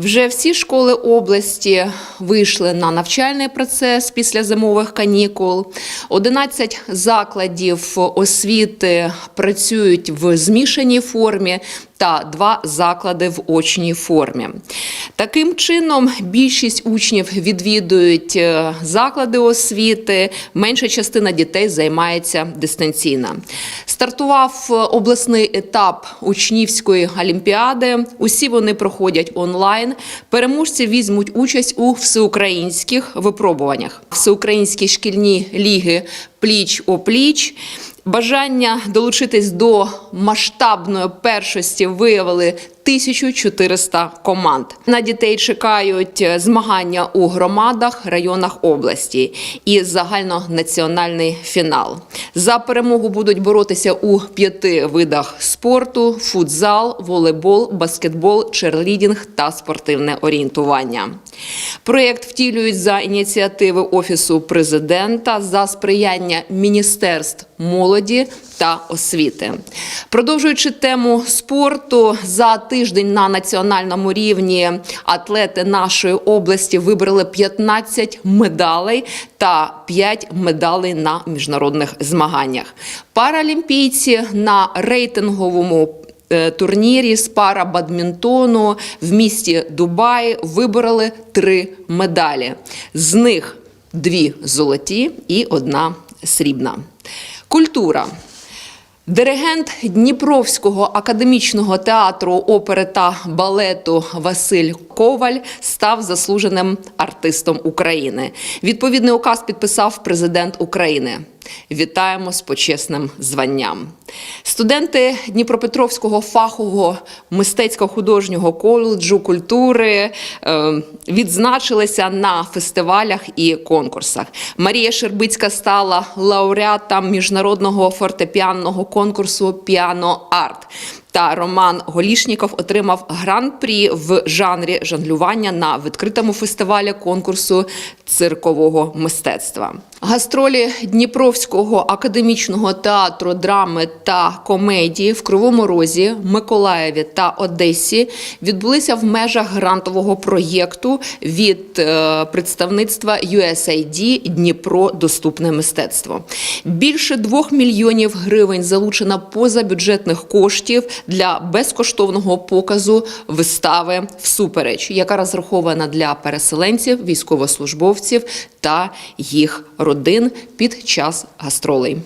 Вже всі школи області вийшли на навчальний процес після зимових канікул. 11 закладів освіти працюють в змішаній формі та два заклади в очній формі. Таким чином, більшість учнів відвідують е, заклади освіти, менша частина дітей займається дистанційно. Стартував е, обласний етап учнівської олімпіади. Усі вони проходять онлайн. Переможці візьмуть участь у всеукраїнських випробуваннях. Всеукраїнські шкільні ліги пліч о пліч. Бажання долучитись до масштабної першості виявили 1400 команд. На дітей чекають змагання у громадах, районах області і загальнонаціональний фінал. За перемогу будуть боротися у п'яти видах спорту: футзал, волейбол, баскетбол, черлідінг та спортивне орієнтування. Проєкт втілюють за ініціативи Офісу президента за сприяння міністерств молоді та освіти. Продовжуючи тему спорту, за тиждень на національному рівні атлети нашої області вибрали 15 медалей та 5 медалей на міжнародних змаганнях. Паралімпійці на рейтинговому е, турнірі з пара бадмінтону в місті Дубай вибороли три медалі. З них дві золоті і одна срібна. Культура. Диригент Дніпровського академічного театру опери та балету Василь Коваль став заслуженим артистом України. Відповідний указ підписав президент України. Вітаємо з почесним званням. Студенти Дніпропетровського фахового мистецько-художнього коледжу культури е, відзначилися на фестивалях і конкурсах. Марія Шербицька стала лауреатом міжнародного фортепіанного конкурсу Піано Арт. Та Роман Голішніков отримав гран-прі в жанрі жонглювання на відкритому фестивалі конкурсу циркового мистецтва. Гастролі Дніпровського академічного театру драми та комедії в Кривому Розі, Миколаєві та Одесі відбулися в межах грантового проєкту від е, представництва USAID Дніпро Доступне мистецтво. Більше двох мільйонів гривень залучено позабюджетних коштів для безкоштовного показу вистави всупереч, яка розрахована для переселенців, військовослужбовців та їх родин під час гастролей.